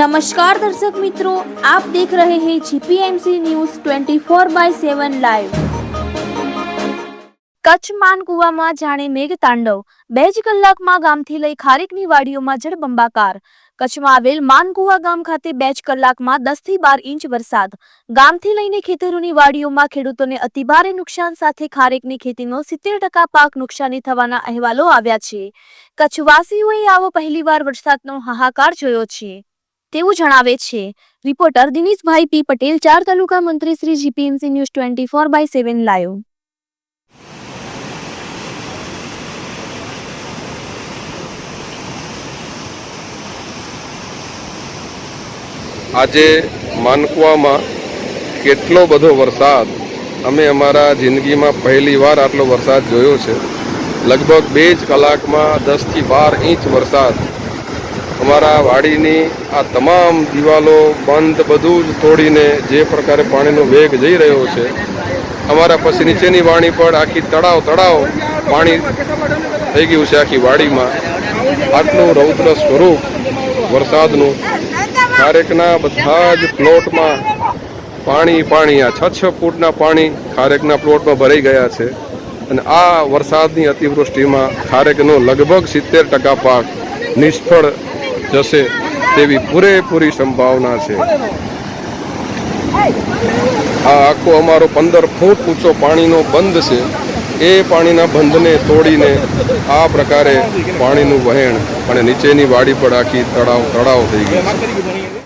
નમસ્કાર દર્શક મિત્રો, આપ દેખ રહે હે GPMC news 24 by 7 live Kutch માનકુવામાં જાણે મેઘ તાંડવ. બે જ કલાકમાં ગામથી લઈ ખારેકની વાડીઓમાં જળબંબાકાર. કચ્છમાં આવેલ માનકુવા ગામ ખાતે બે જ કલાકમાં દસથી બાર ઇંચ વરસાદ. ગામથી લઈને ખેતરોની વાડીઓમાં ખેડૂતોને અતિભારે નુકસાન સાથે ખારેકની ખેતીનો સિત્તેર ટકા પાક નુકસાની થવાના અહેવાલો આવ્યા છે. કચ્છવાસીઓએ આવો પહેલીવાર વરસાદનો હાહાકાર જોયો છે. તેવું જણાવે છે, રિપોર્ટર દિનેશભાઈ પી પટેલ, ચાર તાલુકા મંત્રી Shri GPMC news twenty four by seven લાયો આજે માનકુવામાં કેટલો બધો વરસાદ, અમે અમારા જિંદગીમાં પહેલી વાર આટલો વરસાદ જોયો છે. લગભગ બે જ કલાકમાં દસથી બાર ઇંચ વરસાદ અમારા વાડીની આ તમામ દિવાલો બંધ બધું જ તોડીને જે પ્રકારે પાણીનો વેગ જઈ રહ્યો છે, અમારા પછી નીચેની વાણી પર આખી તળાવ તળાવ પાણી થઈ ગયું છે આખી વાડીમાં. આટલું રૌદ્ર સ્વરૂપ વરસાદનું. ખારેકના બધા જ પ્લોટમાં પાણી પાણી, આ છ છ ફૂટના પાણી ખારેકના પ્લોટમાં ભરાઈ ગયા છે. અને આ વરસાદની અતિવૃષ્ટિમાં ખારેકનો લગભગ સિત્તેર ટકા પાક નિષ્ફળ જશે તેવી પૂરેપૂરી સંભાવના છે. આ આખો અમારો પંદર ફૂટ ઊંચો પાણીનો બંધ છે. એ પાણીના બંધને તોડીને આ પ્રકારે પાણીનું વહેણ અને નીચેની વાડી પર આખી તળાવ તળાવ થઈ છે.